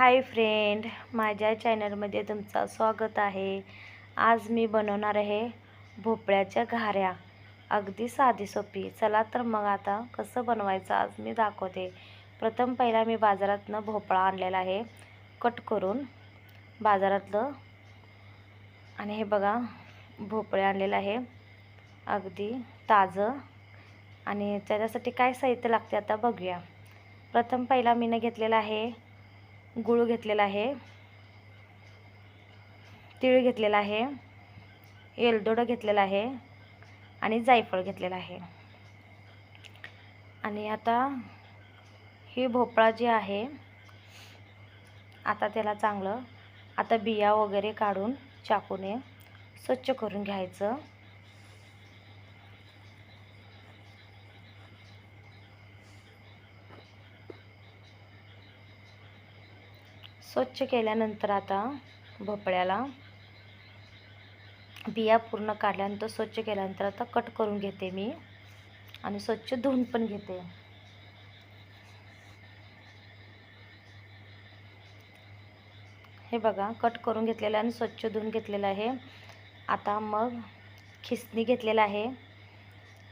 Hi friend माझ्या चॅनलमध्ये तुमचं स्वागत आहे. आज मी बनवणार आहे भोपळ्याच्या घाऱ्या. अगदी साधी सोपी. चला तर मग आता कसं बनवायचं आज मी दाखवते. प्रथम पहिला मी बाजारातनं भोपळा आणलेला आहे. कट करून बाजारातलं आणि हे बघा भोपळे आणलेलं आहे. अगदी ताजं. आणि त्याच्यासाठी काय साहित्य लागते आता बघूया. प्रथम पहिला मीनं घेतलेला आहे गूळ घेतलेला आहे. तीळ घेतलेला आहे. येलदोडं घेतलेलं आहे. आणि जायफळ घेतलेलं आहे. आणि आता ही भोपळा जी आहे आता त्याला चांगलं आता बिया वगैरे काढून चाकूने स्वच्छ करून घ्यायचं. स्वच्छ केल्यानंतर आता भोपळ्याला बिया पूर्ण काढल्यानंतर स्वच्छ केल्यानंतर आता कट करून घेते मी. आणि स्वच्छ धुवून पण घेते. हे बघा कट करून घेतलेलं आणि स्वच्छ धुवून घेतलेलं आहे. आता मग खिसणी घेतलेलं आहे.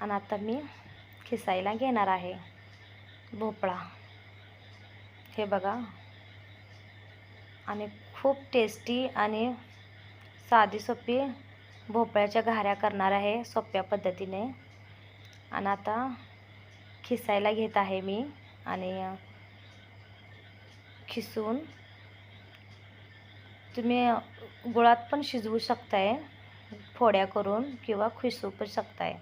आणि आता मी खिसायला घेणार आहे भोपळा. हे बघा आणि खूप टेस्टी आणि साधी सोपी भोपळ्याच्या घाऱ्या करणार आहे सोप्या पद्धतीने. आणि आता खिसायला घेत आहे मी आणि खिसून तुम्ही गुळात पण शिजवू शकताय फोड्या करून किंवा खिसू पण शकताय.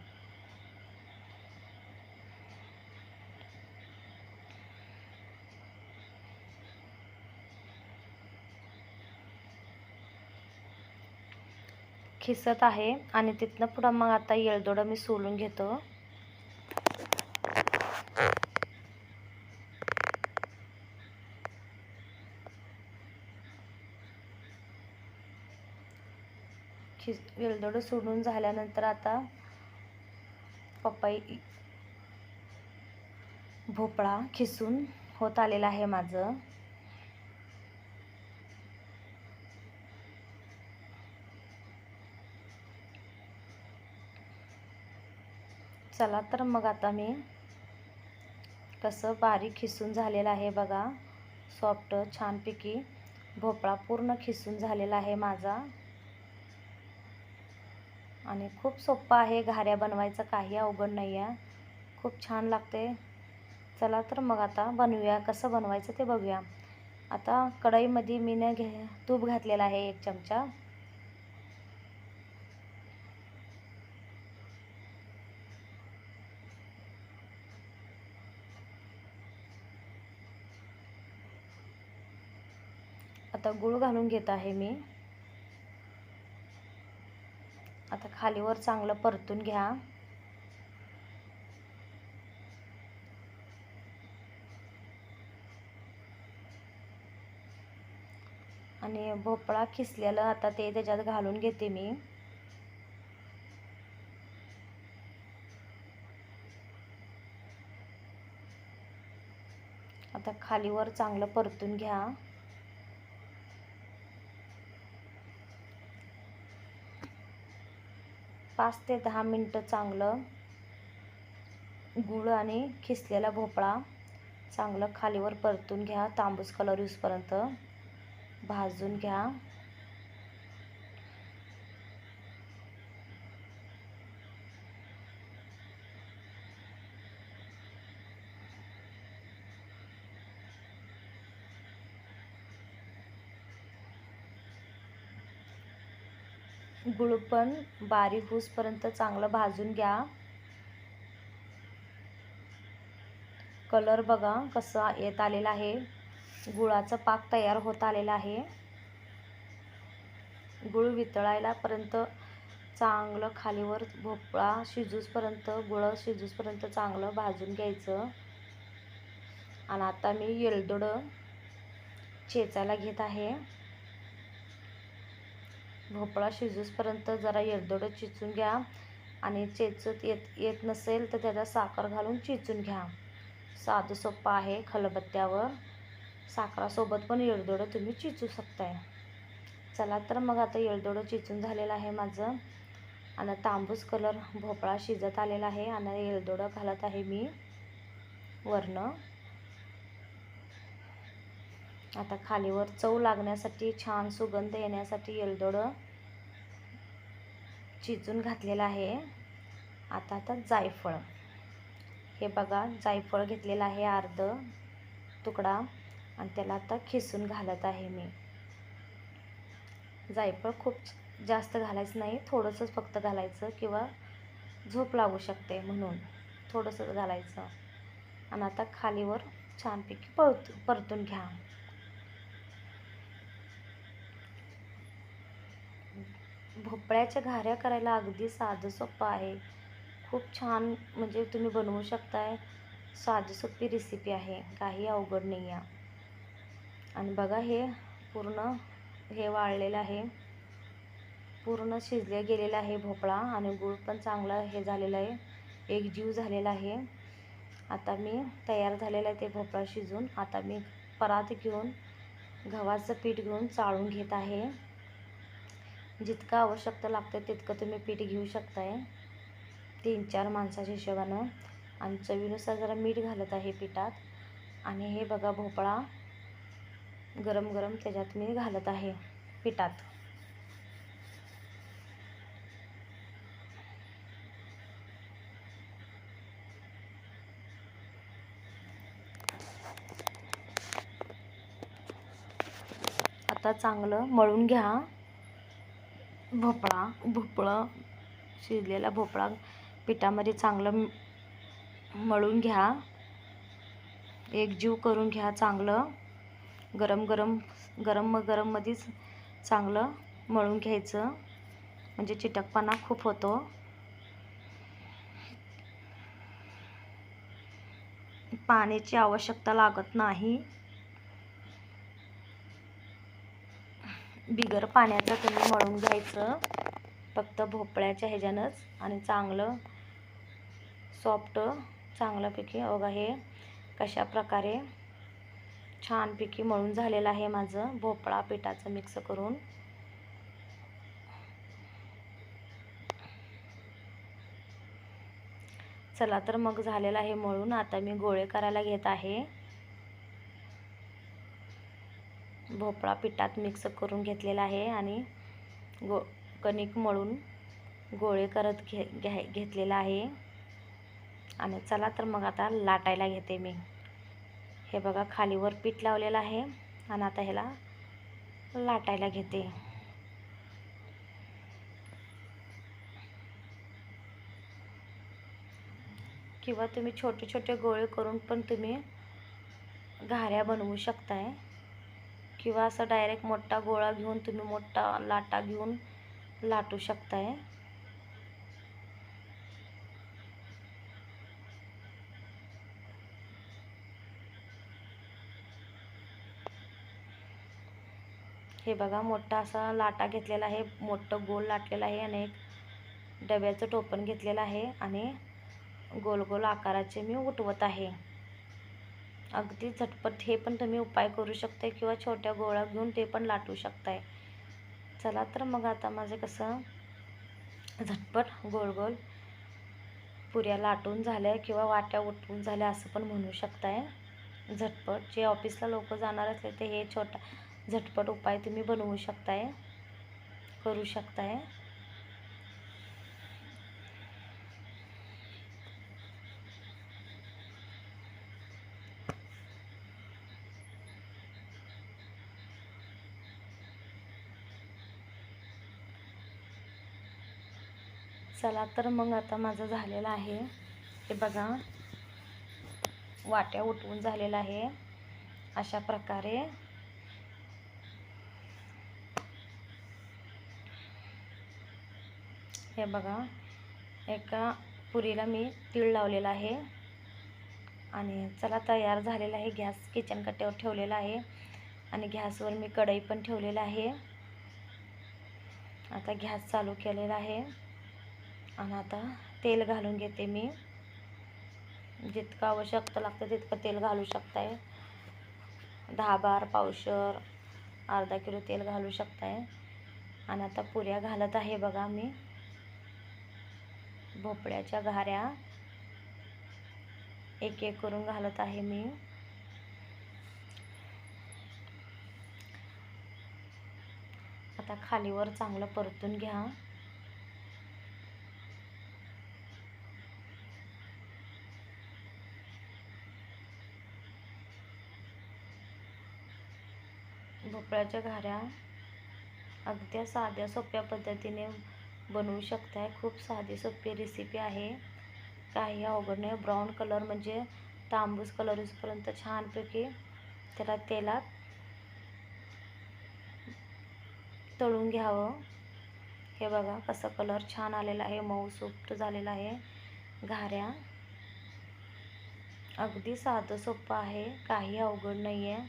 खिसत आहे आणि तिथनं पुढं मग आता येळदोडं मी सोलून घेतो. खिस येळदोडं सोडून झाल्यानंतर आता पपई भोपळा खिसून होत आलेला आहे माझं. चला तर मग आता मी कसं बारीक खिसून झालेलं आहे बघा. सॉफ्ट छानपैकी भोपळा पूर्ण खिसून झालेला आहे माझा. आणि खूप सोप्पा आहे घाऱ्या बनवायचं काही अवघड नाही आहे खूप छान लागते. चला तर मग आता बनवूया कसं बनवायचं ते बघूया. आता कढईमध्ये मी न घे तूप घातलेलं आहे एक चमचा. आता गूळ घालून घेत आहे मी. आता खालीवर चांगलं परतून घ्या. आणि भोपळा खिसलेलं आता ते त्याच्यात घालून घेते मी. आता खालीवर चांगलं परतून घ्या. पाच ते दहा मिनटं चांगलं गूळ आणि खिसलेला भोपळा चांगलं खालीवर परतून घ्या. तांबूस कलर यूजपर्यंत भाजून घ्या. गुळ पण बारीक होसपर्यंत चांगलं भाजून घ्या. कलर बघा कसा येत आलेला आहे. गुळाचं पाक तयार होत आलेला आहे. गुळ वितळायलापर्यंत चांगलं खालीवर भोपळा शिजूसपर्यंत गुळ शिजूसपर्यंत चांगलं भाजून घ्यायचं. आणि आता मी येलदोडं चेचायला घेत आहे. भोपळा शिजूसपर्यंत जरा येडदोडं चिचून घ्या. आणि चेचत येत येत नसेल तर त्याचा साखर घालून चिचून घ्या. साधं सोपं आहे खलबत्त्यावर. साखरासोबत पण येळदोडं तुम्ही चिचू शकताय. चला तर मग आता येळदोडं चिचून झालेलं आहे माझं. आणि तांबूस कलर भोपळा शिजत आलेला आहे. आणि येळदोडं घालत आहे मी. वरनं. आता खालीवर चव लागण्यासाठी छान सुगंध येण्यासाठी येलदोडं चिजून घातलेलं आहे. आता आता जायफळ. हे बघा जायफळ घेतलेलं आहे अर्ध तुकडा आणि त्याला आता खिसून घालत आहे मी. जायफळ खूप जास्त घालायचं नाही थोडंसंच फक्त घालायचं किंवा झोप लागू शकते म्हणून थोडंसंच घालायचं. आणि आता खालीवर छानपैकी पळत परतून घ्या. भोपळ्याच्या घाऱ्या करायला अगदी साधं सोपं आहे. खूप छान म्हणजे तुम्ही बनवू शकताय. साधी सोपी रेसिपी आहे. काही अवघड नाही आहे. आणि बघा हे पूर्ण हे वाळलेलं आहे. पूर्ण शिजले गेलेलं आहे भोपळा आणि गूळ पण चांगला हे झालेलं आहे. एक जीव झालेला आहे. आता मी तयार झालेलं आहे ते भोपळा शिजून. आता मी परात घेऊन गव्हाचं पीठ घेऊन चाळून घेत आहे. जितकं आवश्यकता लागतं तितकं तुम्ही पीठ घेऊ शकताय. तीन चार माणसाच्या हिशोबानं. आणि चवीनुसार जरा मीठ घालत आहे पिठात. आणि हे बघा भोपळा गरम गरम त्याच्यात मी घालत आहे पिठात. आता चांगलं मळून घ्या. भोपळा. भोपळं शिजलेला भोपळा. पिठामध्ये चांगलं मळून घ्या. एक जीव करून घ्या चांगलं. गरम गरम गरम गरममध्येच चांगलं मळून घ्यायचं. म्हणजे चिटकपणा खूप होतो. पाण्याची आवश्यकता लागत नाही. बिगर पाण्याचं तुम्ही मळून घ्यायचं. फक्त भोपळ्याच्या ह्याच्यानंच आणि चांगलं सॉफ्ट चांगल्यापैकी बघा हे कशा प्रकारे छानपैकी मळून झालेलं आहे माझं भोपळा पिठाचं मिक्स करून. चला तर मग झालेलं आहे मळून. आता मी गोळे करायला घेत आहे. भोपळा पिठात मिक्स करून घेतलेला आहे आणि गो कणिक मळून गोळे करत घे घ्या घेतलेला आहे. आणि चला तर मग आता लाटायला घेते मी. हे बघा खालीवर पीठ लावलेलं आहे आणि आता ह्याला लाटायला घेते. किंवा तुम्ही छोटे छोटे गोळे करून पण तुम्ही घाऱ्या बनवू शकताय. किंवा असं डायरेक्ट मोठा गोळा घेऊन तुम्ही मोठा लाटा घेऊन लाटू शकताय. हे बघा मोठा असा लाटा घेतलेला आहे मोठं गोल लाटलेला आहे आणि एक डब्याचं टोपण घेतलेलं आहे आणि गोल गोल आकाराचे मी उठवत आहे. अगदी झटपट हे पण तुम्ही उपाय करू शकताय किंवा छोट्या गोळ्या घेऊन ते पण लाटू शकताय. चला तर मग आता माझं कसं झटपट गोल गोल पुऱ्या लाटून झाल्या किंवा वाट्या उठवून झाल्या असं पण म्हणू शकताय. झटपट जे ऑफिसला लोक जाणार असले ते हे छोटा झटपट उपाय तुम्ही बनवू शकताय करू शकताय. चला तर मग आता माझं झालेलं आहे. हे बघा. वाट्या उठवून झालेलं आहे. अशा प्रकारे. हे बघा. एका पुरीला मी तीळ लावलेला आहे. आणि चला तयार झालेला आहे. गॅस किचन कट्ट्यावर ठेवलेला आहे. आणि गॅसवर मी कढई पण ठेवलेला आहे. आता गॅस चालू केलेला आहे. आणि आता तेल घालून घेते मी. जितकं आवश्यकता लागतं तितकं तेल घालू शकताय. दहा बार पावशर अर्धा किलो तेल घालू शकताय. आणि आता पुऱ्या घालत आहे बघा मी. भोपळ्याच्या घाऱ्या एक एक करून घालत आहे मी. आता खालीवर चांगलं परतून घ्या. भोपळ्याच्या घाऱ्या अगद्या साध्या सोप्या पद्धतीने बनवू शकताय. खूप साधी सोपी रेसिपी आहे. काही अवघड नाही. ब्राऊन कलर म्हणजे तांबूस कलर येऊपर्यंत छानपैकी त्याला तेलात तळून घ्यावं. हे बघा कसं कलर छान आलेला आहे. मऊ सुप्त झालेला आहे. घाऱ्या अगदी साधं सोपं आहे. काही अवघड नाही आहे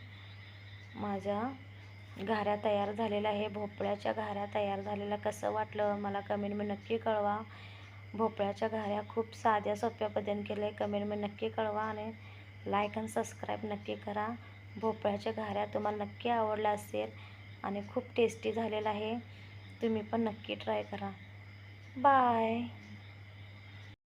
माझ्या घाऱ्या तयार झालेल्या आहे. भोपळ्याच्या घाऱ्या तयार झालेल्या. कसं वाटलं? मला कमेंटमध्ये नक्की कळवा. भोपळ्याच्या घाऱ्या खूप साध्या सोप्या पद्धतीने केल्या. कमेंटमध्ये नक्की कळवा आणि लाईक आणि सबस्क्राईब नक्की करा. भोपळ्याच्या घाऱ्या तुम्हाला नक्की आवडल्या असेल आणि खूप टेस्टी झालेलं आहे. तुम्ही पण नक्की ट्राय करा. बाय